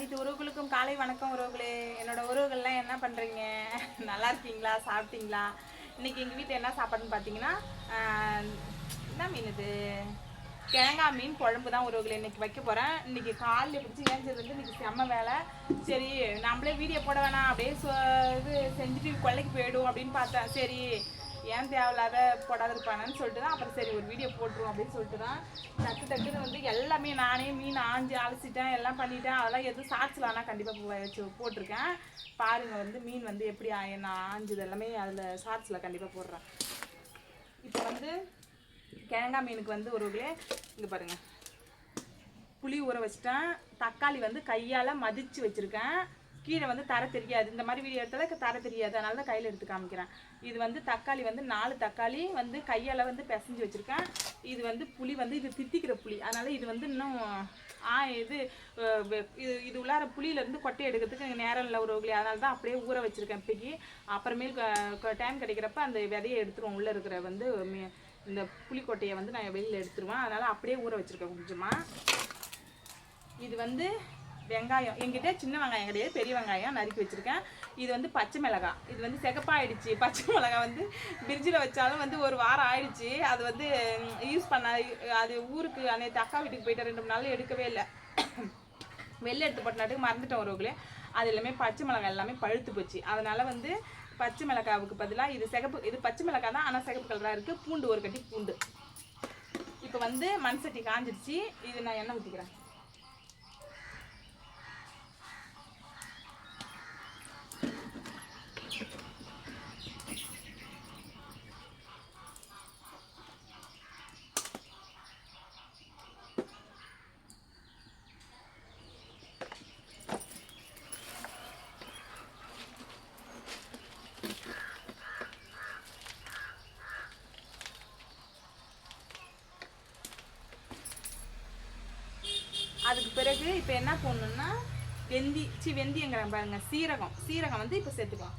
அனைத்து உறவுகளுக்கும் காலை வணக்கம் உறவுகளே. என்னோட உறவுகள்லாம் என்ன பண்ணுறீங்க நல்லா இருக்கீங்களா? சாப்பிட்டீங்களா? இன்றைக்கி எங்கள் வீட்டில் என்ன சாப்பாடுன்னு பார்த்தீங்கன்னா என்ன மீன் இது? கிழங்கா மீன் குழம்பு தான் உறவுகளை. இன்னைக்கு வைக்க போகிறேன் இன்னைக்கு காலில் பிடிச்சி ஏஞ்சது வந்து இன்னைக்கு செம்ம வேலை. சரி நம்மளே வீடியோ போட வேணாம். அப்படியே இது செஞ்சுட்டு கொள்ளைக்கு போயிடும் அப்படின்னு பார்த்தேன். சரி ஏன் தேவையில்லாத போடாத இருப்பானன்னு சொல்லிட்டு தான் அப்புறம் சரி ஒரு வீடியோ போட்டுருவோம் அப்படின்னு சொல்லிட்டு தான் டக்கு டக்குன்னு வந்து எல்லாமே நானே மீன் ஆஞ்சு அலசிட்டேன் எல்லாம் பண்ணிட்டேன். அதெல்லாம் எதுவும் ஷார்ட்ஸில் ஆனால் கண்டிப்பாக வச்சு போட்டிருக்கேன். பாருங்க வந்து மீன் வந்து எப்படி நான் ஆஞ்சது எல்லாமே அதில் ஷார்ட்ஸில் கண்டிப்பாக போடுறேன். இப்போ வந்து கிழங்கா மீனுக்கு வந்து ஒரு இங்கே பாருங்கள் புளி ஊற வச்சிட்டேன். தக்காளி வந்து கையால் மதிச்சு வச்சுருக்கேன். கீழே வந்து தர தெரியாது. இந்த மாதிரி வீடியோ எடுத்தாலே தர தெரியாது. அதனால தான் கையில் எடுத்து காமிக்கிறேன். இது வந்து தக்காளி வந்து நாலு தக்காளி வந்து கையால் வந்து பிசைஞ்சு வச்சுருக்கேன். இது வந்து புளி வந்து இது தித்திக்கிற புளி. அதனால் இது வந்து இன்னும் ஆ இது இது இது உள்ளார புளியிலேருந்து கொட்டை எடுக்கிறதுக்கு எனக்கு நேரம் இல்லை ஒரு அதனால தான் அப்படியே ஊற வச்சுருக்கேன் இப்போக்கி. அப்புறமேல் டைம் கிடைக்கிறப்ப அந்த விதையை எடுத்துருவோம். உள்ளே இருக்கிற வந்து இந்த புளிக்கொட்டையை வந்து நான் வெளியில் எடுத்துருவேன். அதனால் அப்படியே ஊற வச்சுருக்கேன் கொஞ்சமாக இது வந்து வெங்காயம். எங்கிட்ட சின்ன வெங்காயம் கிடையாது பெரிய வெங்காயம் நறுக்கி வச்சுருக்கேன். இது வந்து பச்சை மிளகாய். இது வந்து சிகப்பாயிடுச்சு. பச்சை மிளகாய் வந்து ஃப்ரிட்ஜில் வச்சாலும் வந்து ஒரு வாரம் ஆயிடுச்சு. அது வந்து யூஸ் பண்ண அது ஊருக்கு அன்னைக்கு அக்கா வீட்டுக்கு போயிட்டு ரெண்டு மூணு நாள் எடுக்கவே இல்லை. வெளில எடுத்து போட்டனாட்டுக்கு மறந்துட்டோம் ஒருவங்களே அது எல்லாமே பச்சை மிளகாய் எல்லாமே பழுத்து போச்சு. அதனால வந்து பச்சை மிளகாவுக்கு பதிலாக இது சிகப்பு இது பச்சை மிளகாய் தான் ஆனால் சிகப்பு கலராக இருக்குது பூண்டு ஒரு கட்டி பூண்டு. இப்போ வந்து மண் சட்டி காஞ்சிடுச்சு. இது நான் எண்ணெய் ஊற்றிக்கிறேன் அதுக்கு பிறகு இப்போ என்ன போடணும்னா வெந்தி சி வெந்தியங்கிறேன் பாருங்க. சீரகம். சீரகம் வந்து இப்போ சேர்த்துக்கலாம்.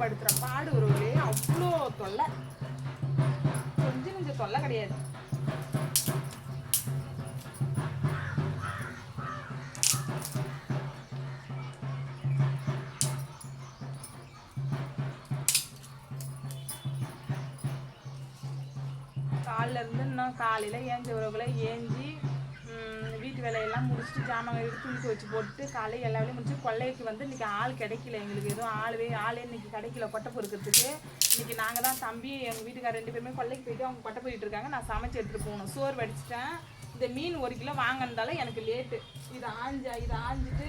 படுத்துற பாடு ஒரு அவ்வளோ தொல்லை. கொஞ்சம் கொஞ்சம் தொல்லை கிடையாது. காலைல இருந்து இன்னும் காலையில் ஏஞ்சி உறவுகளை ஏஞ்சி வீட்டு வேலையெல்லாம் முடிச்சுட்டு ஜாமான் எடுத்து துணி வச்சு போட்டு காலையில் எல்லா வேலையும் முடிச்சு கொள்ளைக்கு வந்து இன்னைக்கு ஆள் கிடைக்கல எங்களுக்கு. எதுவும் ஆளுவே ஆளே இன்னைக்கு கிடைக்கல கொட்டை பொறுக்கிறதுக்கு. இன்னைக்கு நாங்கள் தான் தம்பி எங்கள் வீட்டுக்கார ரெண்டு பேருமே கொள்ளைக்கு போயிட்டு அவங்க கொட்டை போயிட்டு இருக்காங்க. நான் சமைச்சு எடுத்துகிட்டு போகணும். சோறு வடிச்சிட்டேன். இந்த மீன் ஒரு கிலோ வாங்கினதால எனக்கு லேட்டு இது ஆஞ்சா இது ஆஞ்சிட்டு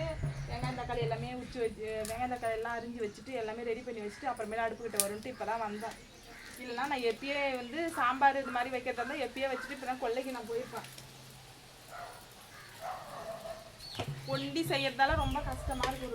வெங்காயம் தக்காளி எல்லாமே உச்சி வச்சு வெங்காயம் தக்காளி எல்லாம் அரிஞ்சு வச்சுட்டு எல்லாமே ரெடி பண்ணி வச்சுட்டு அப்புறமேல அடுப்புக்கிட்ட வரும்ட்டு இப்போ தான் வந்தேன். இல்லைன்னா நான் எப்பயே வந்து சாம்பார் இது மாதிரி வைக்கிறதா இருந்தால் எப்பயே வச்சுட்டு இப்போ தான் கொல்லைக்கு நான் போயிருப்பேன். ஒண்டி செய்யறதால ரொம்ப கஷ்டமா இருக்கு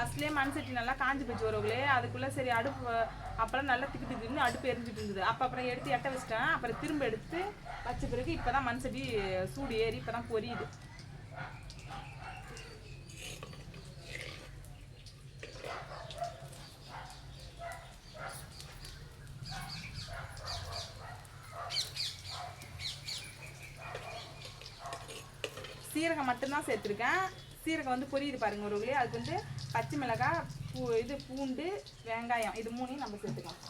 ஃபர்ஸ்ட்லேயே மண் சட்டி நல்லா காஞ்சி போச்சு வரவங்களே அதுக்குள்ளே சரி அடுப்பு அப்புறம் நல்லா திக்கு திக்குன்னு அடுப்பு எரிஞ்சிட்டு இருந்தது. அப்போ அப்புறம் எடுத்து எட்ட வச்சிட்டேன். அப்புறம் திரும்ப எடுத்து வச்ச பிறகு இப்போ தான் மண் சட்டி சூடு ஏறி இப்போ தான் பொரியுது. சீரகம் மட்டும்தான் சேர்த்துருக்கேன். சீரகம் வந்து பொரியுது பாருங்க ஒரு அதுக்கு வந்து பச்சை மிளகாய் பூ இது பூண்டு வெங்காயம் இது மூணையும் நம்ம சேர்த்துக்கலாம்.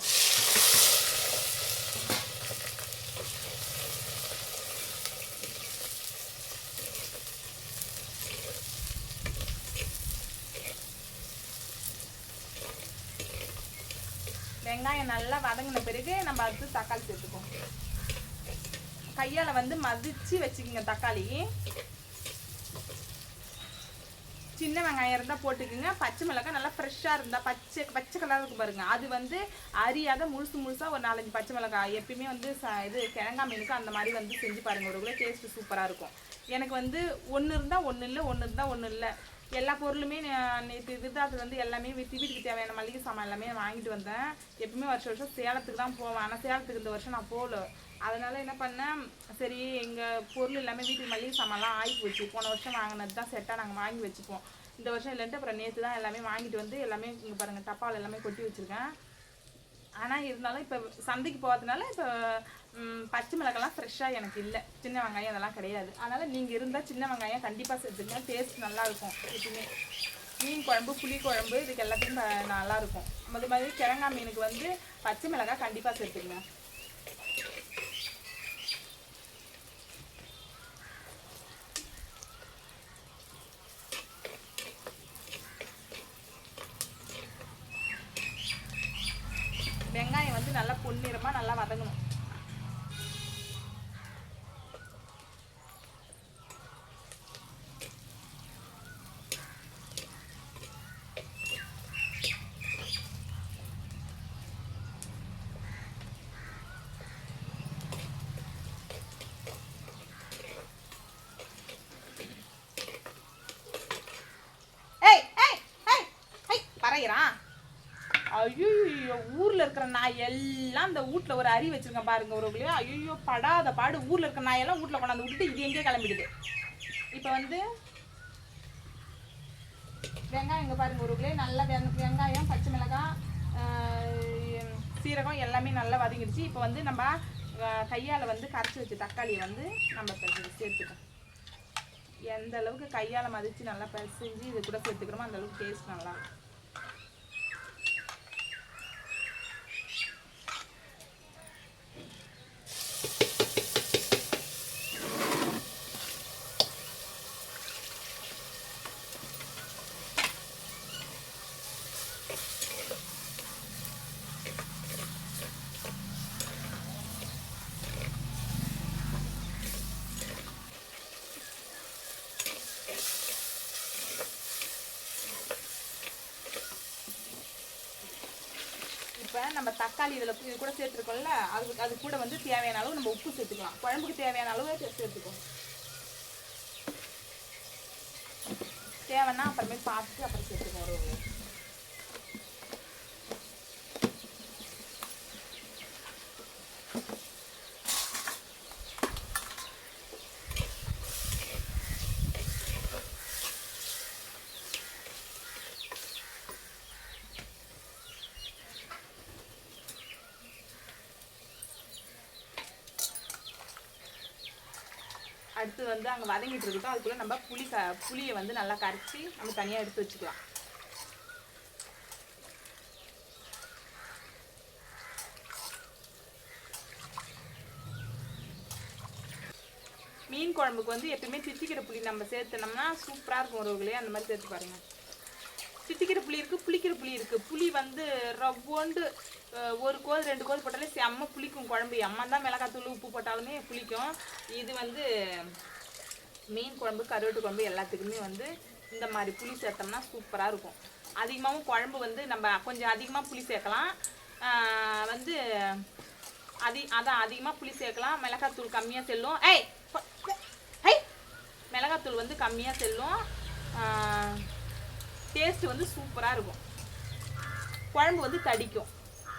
வெங்காயம் நல்லா வதங்கின பிறகு நம்ம அடுத்து தக்காளி சேர்த்துக்குவோம் கையால் வந்து மதிச்சு வச்சுக்கோங்க தக்காளி. சின்ன வெங்காயம் இருந்தால் போட்டுக்குங்க. பச்சை மிளகாய் நல்லா ஃப்ரெஷ்ஷாக இருந்தால் பச்சை பச்சை கலராக இருக்கும் பாருங்கள் அது வந்து அரியாத முழுசு முழுசாக ஒரு நாலஞ்சு பச்சை மிளகாய் எப்பயுமே வந்து ச இது கிழங்கா மீனுக்கு அந்த மாதிரி வந்து செஞ்சு பாருங்கள் ஒரு கூட டேஸ்ட்டு சூப்பராக இருக்கும். எனக்கு வந்து ஒன்று இருந்தால் ஒன்று இல்லை ஒன்று இருந்தால் ஒன்று இல்லை. எல்லா பொருளுமே நேற்று விருதாத்துல வந்து எல்லாமே வீட்டு வீட்டுக்கு தேவையான மளிகை சாமான் எல்லாமே வாங்கிட்டு வந்தேன். எப்பவுமே வருஷம் வருஷம் சேலத்துக்கு தான் போவேன். ஆனால் சேலத்துக்கு இந்த வருஷம் நான் போகல அதனால என்ன பண்ணேன் சரி எங்கள் பொருள் எல்லாமே வீட்டுக்கு மளிகை சாமான்லாம் ஆகி போச்சு. போன வருஷம் வாங்கினது தான் செட்டாக நாங்கள் வாங்கி வச்சுப்போம். இந்த வருஷம் இல்லைன்ட்டு அப்புறம் நேற்று தான் எல்லாமே வாங்கிட்டு வந்து எல்லாமே இங்கே பாருங்கள் டப்பாவில் எல்லாமே கொட்டி வச்சுருக்கேன். ஆனால் இருந்தாலும் இப்போ சந்தைக்கு போகிறதுனால இப்போ பச்சை மிளகாலாம் ஃப்ரெஷ்ஷாக எனக்கு இல்லை. சின்ன வெங்காயம் அதெல்லாம் கிடையாது. அதனால் நீங்கள் இருந்தால் சின்ன வெங்காயம் கண்டிப்பாக சேர்த்துங்க டேஸ்ட் நல்லாயிருக்கும் எப்பவுமே மீன் குழம்பு புளி குழம்பு இதுக்கு எல்லாத்தையும் நல்லாயிருக்கும். அது மாதிரி கிழங்கா மீனுக்கு வந்து பச்சை மிளகாய் கண்டிப்பாக சேர்த்துங்க வெங்காயம் வந்து நல்லா பொன்னிறமாக நல்லா வதங்கணும் ஏய் ஏய் ஏய் ஏய் பறையிறான் ஐயோ ஊர்ல இருக்கிற நாய் எல்லாம் இந்த வீட்ல ஒரு அரி வச்சிருக்கேன் பாருங்க ஒரு ஐயோ படாத பாடு. ஊரில் இருக்க நாயெல்லாம் வீட்ல கொண்டாந்து விட்டுட்டு இது எங்கேயே கிளம்பிடுது. இப்போ வந்து வெங்காயம் இங்கே பாருங்க ஒரு கிலோ நல்லா வெங்க- வெங்காயம் பச்சை மிளகாய் சீரகம் எல்லாமே நல்லா வதங்கிடுச்சு. இப்போ வந்து நம்ம கையால் வந்து கரைச்சி வச்ச தக்காளியை வந்து நம்ம சேர்த்துக்கோம் எந்த அளவுக்கு கையால் மதித்து நல்லா பிசைஞ்சு இது கூட சேர்த்துக்கிறோமோ அந்த அளவுக்கு டேஸ்ட் நல்லா இருக்கும் இப்போ நம்ம தக்காளி இதில் இது கூட சேர்த்துருக்கோம்ல அது அது கூட வந்து தேவையான அளவு நம்ம உப்பு சேர்த்துக்கலாம். குழம்புக்கு தேவையான அளவு சே- சேர்த்துக்கோ. தேவைன்னா அப்புறமே பார்த்துட்டு அப்புறம் சேர்த்துக்கோ ஒரு ஒரு. அடுத்து வந்து அங்கே வதங்கிட்டு இருக்கட்டும் அதுக்குள்ளே நம்ம புளி க புளியை வந்து நல்லா கரைச்சி நம்ம தனியாக எடுத்து வச்சுக்கலாம். மீன் குழம்புக்கு வந்து எப்பயுமே சித்திக்கிற புளி நம்ம சேர்த்துனோம்னா சூப்பராக இருக்கும் உறவுகளே அந்த மாதிரி சேர்த்து பாருங்கள் சித்திக்கிற புளி இருக்குது புளிக்கிற புளி இருக்குது புளி வந்து ரவ்வோண்டு ஒரு கோது ரெண்டு கோது போட்டாலே செம்ம புளிக்கும் குழம்பு. அம்மா தான் மிளகாத்தூள் உப்பு போட்டாலுமே புளிக்கும். இது வந்து மீன் குழம்பு கருவாட்டு குழம்பு எல்லாத்துக்குமே வந்து இந்த மாதிரி புளி சேர்த்தோம்னா சூப்பராக இருக்கும். அதிகமாகவும் குழம்பு வந்து நம்ம கொஞ்சம் அதிகமாக புளி சேர்க்கலாம். வந்து அதி அதான் அதிகமாக புளி சேர்க்கலாம். மிளகாத்தூள் கம்மியாக செல்லும். ஏய் ஐய் மிளகாத்தூள் வந்து கம்மியாக செல்லும். டேஸ்ட் வந்து சூப்பராக இருக்கும். குழம்பு வந்து தடிக்கும்.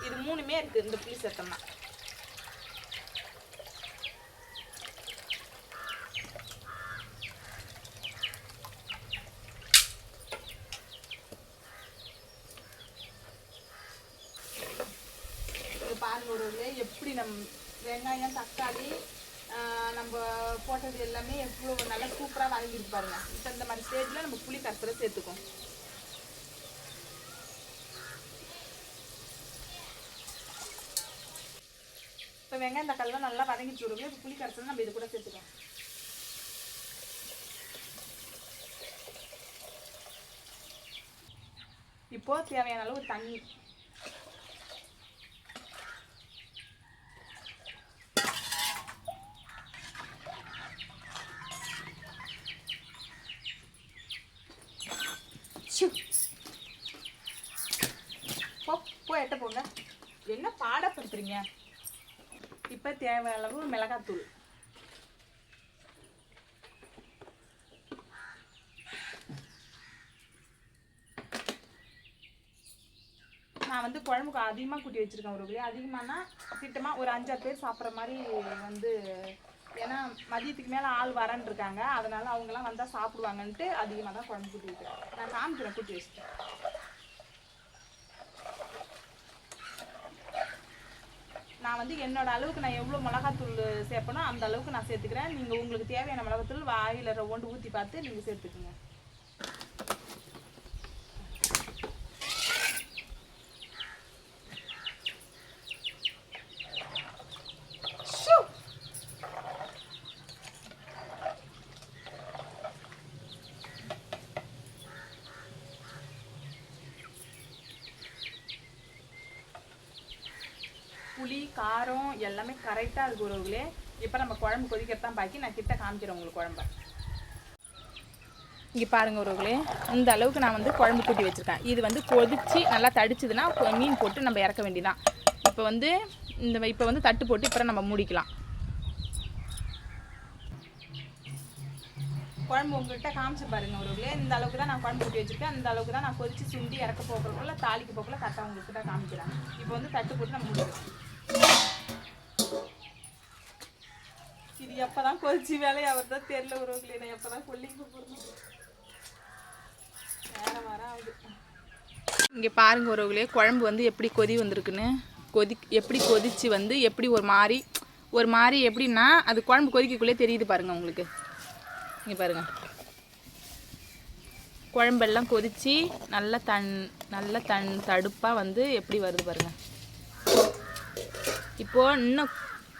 இது மூணுமே இருக்குது இந்த புளி சேர்த்தோம்னா பாருங்க ஒரு எப்படி நம் வெங்காயம் தக்காளி நம்ம போட்டது எல்லாமே எவ்வளோ நல்லா சூப்பராக வதங்கிருக்கு பாருங்க. இப்போ இந்த மாதிரி ஸ்டேஜில் நம்ம புளி கரைசலை சேர்த்துக்கோம் வெங்காயம் தக்காளிலாம் நல்லா வதங்கிச்சு விடுங்க. இப்போ புளி கரைச்சல் நம்ம இது கூட சேர்த்துக்கலாம். இப்போ தேவையான அளவு தண்ணி. போ எட்ட போங்க. என்ன பாடப்படுத்துறீங்க இப்போ தேவை அளவு மிளகாத்தூள். நான் வந்து குழம்புக்கு அதிகமாக கூட்டி வச்சுருக்கேன் ஒரு கிலோ. அதிகமானா திட்டமாக ஒரு அஞ்சாறு பேர் சாப்பிட்ற மாதிரி வந்து ஏன்னா மதியத்துக்கு மேலே ஆள் வரேன்னு இருக்காங்க. அதனால அவங்கெல்லாம் வந்தால் சாப்பிடுவாங்கன்ட்டு அதிகமாக தான் குழம்பு கூட்டி வைக்கிறேன் நான் காமிக்கிறேன் கூட்டி வச்சுட்டேன் நான் வந்து என்னோட அளவுக்கு நான் எவ்வளோ மிளகாத்தூள் சேர்ப்பனோ அந்த அளவுக்கு நான் சேர்த்துக்கிறேன். நீங்கள் உங்களுக்கு தேவையான மிளகாத்தூள் வாயில் ஒன்று ஊற்றி பார்த்து நீங்கள் சேர்த்துக்குங்க ஷூ! புளி காரம் எல்லாமே கரெக்டாக இருக்கு உறவுகளே. இப்போ நம்ம குழம்பு கொதிக்கிறது தான் பாக்கி. நான் கிட்ட காமிக்கிறேன் உங்களுக்கு குழம்ப. இங்கே பாருங்க உறவுகளே இந்த அளவுக்கு நான் வந்து குழம்பு கூட்டி வச்சுருக்கேன். இது வந்து கொதிச்சு நல்லா தடிச்சதுன்னா மீன் போட்டு நம்ம இறக்க வேண்டியதான் இப்போ வந்து இந்த இப்போ வந்து தட்டு போட்டு இப்போ நம்ம மூடிக்கலாம். குழம்பு உங்கள்கிட்ட காமிச்சு பாருங்க உறவுகளே. இந்த அளவுக்கு தான் நான் குழம்பு கூட்டி வச்சிருக்கேன். இந்த அளவுக்கு தான் நான் கொதிச்சு சுண்டி இறக்க போகிறக்குள்ள தாளிக்கு போக்குள்ள கரெக்டாக உங்கள்கிட்ட காமிக்கிறேன். இப்போ வந்து தட்டு போட்டு நம்ம மூடிக்கலாம். இது எப்பதான் கொதிச்சு வேலையாவது தான் தெரியல உறவுகளே நான் எப்பதான் கொல்லிக்கு போகிறேன் வேற வர ஆகுது. இங்கே பாருங்க உறவுகளே குழம்பு வந்து எப்படி கொதி வந்திருக்குன்னு. கொதி எப்படி கொதிச்சு வந்து எப்படி ஒரு மாதிரி ஒரு மாதிரி எப்படின்னா அது குழம்பு கொதிக்கக்குள்ளே தெரியுது பாருங்க உங்களுக்கு. இங்கே பாருங்க. குழம்பெல்லாம் கொதித்து நல்லா தன் நல்ல தன் தடுப்பாக வந்து எப்படி வருது பாருங்க. இப்போது இன்னும்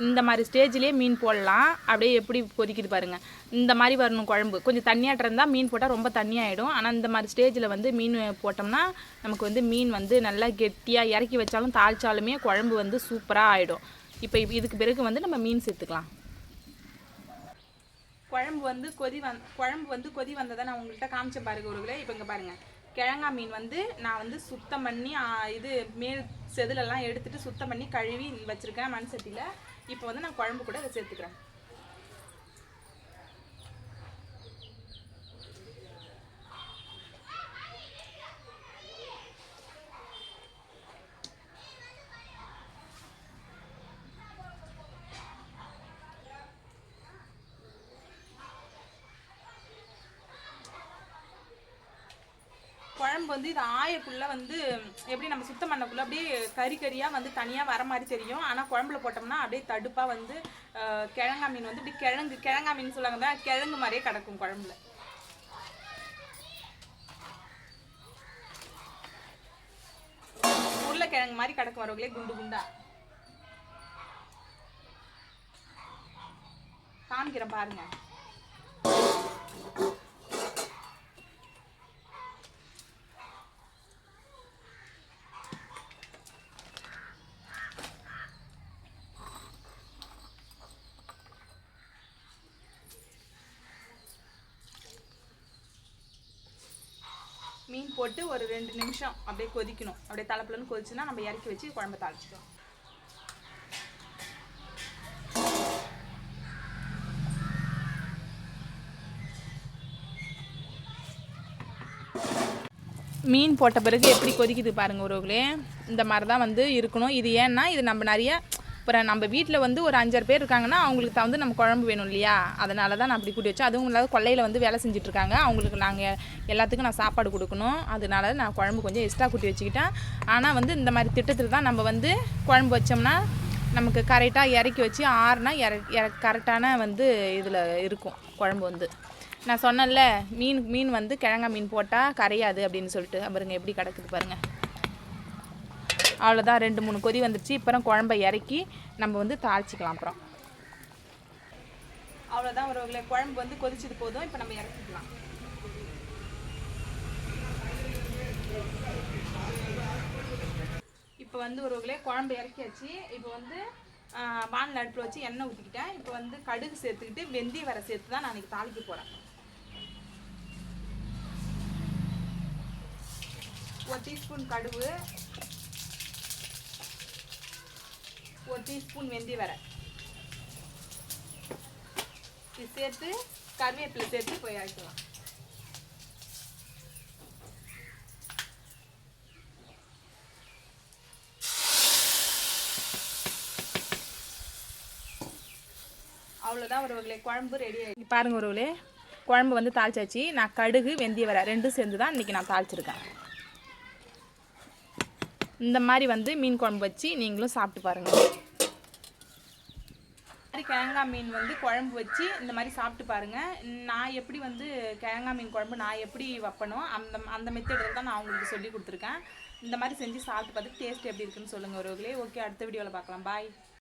இந்த மாதிரி ஸ்டேஜ்லேயே மீன் போடலாம். அப்படியே எப்படி கொதிக்குது பாருங்க. இந்த மாதிரி வரணும் குழம்பு. கொஞ்சம் தண்ணியாட்டம் இருந்தால் மீன் போட்டால் ரொம்ப தண்ணியாகிடும் ஆனால் இந்த மாதிரி ஸ்டேஜில் வந்து மீன் போட்டோம்னா நமக்கு வந்து மீன் வந்து நல்லா கெட்டியாக இறக்கி வச்சாலும் தாளித்தாலுமே குழம்பு வந்து சூப்பராக ஆகிடும் இப்போ இதுக்கு பிறகு வந்து நம்ம மீன் சேர்த்துக்கலாம். குழம்பு வந்து கொதி வந் குழம்பு வந்து கொதி வந்ததை நான் உங்கள்கிட்ட காமிச்சேன் பாருங்க ஒரு இப்போ இங்கே பாருங்கள் கிழங்கா மீன் வந்து நான் வந்து சுத்தம் பண்ணி இது மேல் செதிலெல்லாம் எடுத்துகிட்டு சுத்தம் பண்ணி கழுவி வச்சுருக்கேன் மண் சட்டியில். இப்போ வந்து நான் குழம்பு கூட அதை சேர்த்துக்கிறேன். நமக்கு வந்து இது ஆயக்குள்ள வந்து எப்படி நம்ம சுத்தம் பண்ணக்குள்ள அப்படியே கறி கறியாக வந்து தனியாக வர மாதிரி தெரியும். ஆனால் குழம்புல போட்டோம்னா அப்படியே தடுப்பாக வந்து கிழங்கா மீன் வந்து இப்படி கிழங்கு கிழங்கா மீன் சொல்லுவாங்க தான் கிழங்கு மாதிரியே கிடக்கும் குழம்புல. உருளைக்கிழங்கு மாதிரி கிடக்கும் வரவங்களே குண்டு குண்டா. காமிக்கிறேன் பாருங்க மீன் போட்டு ஒரு ரெண்டு நிமிஷம் அப்படியே கொதிக்கணும். அப்படியே தலைப்புலன்னு கொதிச்சுன்னா நம்ம இறக்கி வச்சு குழம்பு தாளிச்சிக்கலாம். மீன் போட்ட பிறகு எப்படி கொதிக்குது பாருங்க உறவுகளே. இந்த மாதிரி தான் வந்து இருக்கணும். இது ஏன்னா இது நம்ம நிறைய அப்புறம் நம்ம வீட்டில் வந்து ஒரு அஞ்சாறு பேர் இருக்காங்கன்னா அவங்களுக்கு தகுந்து நம்ம குழம்பு வேணும் இல்லையா? அதனால தான் நான் அப்படி கூட்டி வச்சேன். அதுவும் இல்லாத கொல்லையில் வந்து வேலை செஞ்சுட்டு இருக்காங்க. அவங்களுக்கு நாங்கள் எல்லாத்துக்கும் நான் சாப்பாடு கொடுக்கணும். அதனால நான் குழம்பு கொஞ்சம் எக்ஸ்ட்ரா கூட்டி வச்சுக்கிட்டேன். ஆனால் வந்து இந்த மாதிரி திட்டத்தில் தான் நம்ம வந்து குழம்பு வச்சோம்னா நமக்கு கரெக்டாக இறக்கி வச்சு ஆறுனா இற இற கரெக்டான வந்து இதில் இருக்கும் குழம்பு வந்து. நான் சொன்னேன்ல மீன் மீன் வந்து கிழங்கா மீன் போட்டால் கரையாது அப்படின்னு சொல்லிட்டு. பாருங்க எப்படி கிடக்குது பாருங்கள் அவ்வளோதான் ரெண்டு மூணு கொதி வந்துருச்சு. அப்புறம் குழம்பை இறக்கி நம்ம வந்து தாளிச்சிக்கலாம் அப்புறம். அவ்வளோதான் ஒரு குழம்பு வந்து கொதிச்சது போதும். இப்போ நம்ம இறக்கிக்கலாம். இப்போ வந்து ஒரு குழம்பு இறக்கியாச்சு. இப்போ வந்து வானில் அடுப்பில் வச்சு எண்ணெய் ஊற்றிக்கிட்டேன் இப்போ வந்து கடுகு சேர்த்துக்கிட்டு வெந்தயம் வர சேர்த்து தான் நான் இன்னைக்கு தாளிக்க போகிறேன் ஒரு டீஸ்பூன் கடுகு ஒரு டீஸ்பூன் வெந்தய வர இது சேர்த்து கருவேப்பிலை சேர்த்து போய் ஆக்கலாம் அவ்வளோதான் உறவுகளே குழம்பு ரெடி ஆகி பாருங்க உறவுகளே குழம்பு வந்து தாளிச்சாச்சு. நான் கடுகு வெந்தய வர ரெண்டும் சேர்ந்து தான் இன்றைக்கி நான் தாளிச்சிருக்கேன். இந்த மாதிரி வந்து மீன் குழம்பு வச்சு நீங்களும் சாப்பிட்டு பாருங்கள் கேங்காய் மீன் வந்து குழம்பு வச்சு இந்த மாதிரி சாப்பிட்டு பாருங்கள் நான் எப்படி வந்து கேங்காய் மீன் குழம்பு நான் எப்படி வைப்பனோ அந்த அந்த மெத்தடில் தான் நான் உங்களுக்கு சொல்லி கொடுத்துருக்கேன். இந்த மாதிரி செஞ்சு சாப்பிட்டு பார்த்து டேஸ்ட் எப்படி இருக்குன்னு சொல்லுங்கள் ஒருவர்களே ஓகே அடுத்த வீடியோவில் பார்க்கலாம். பாய்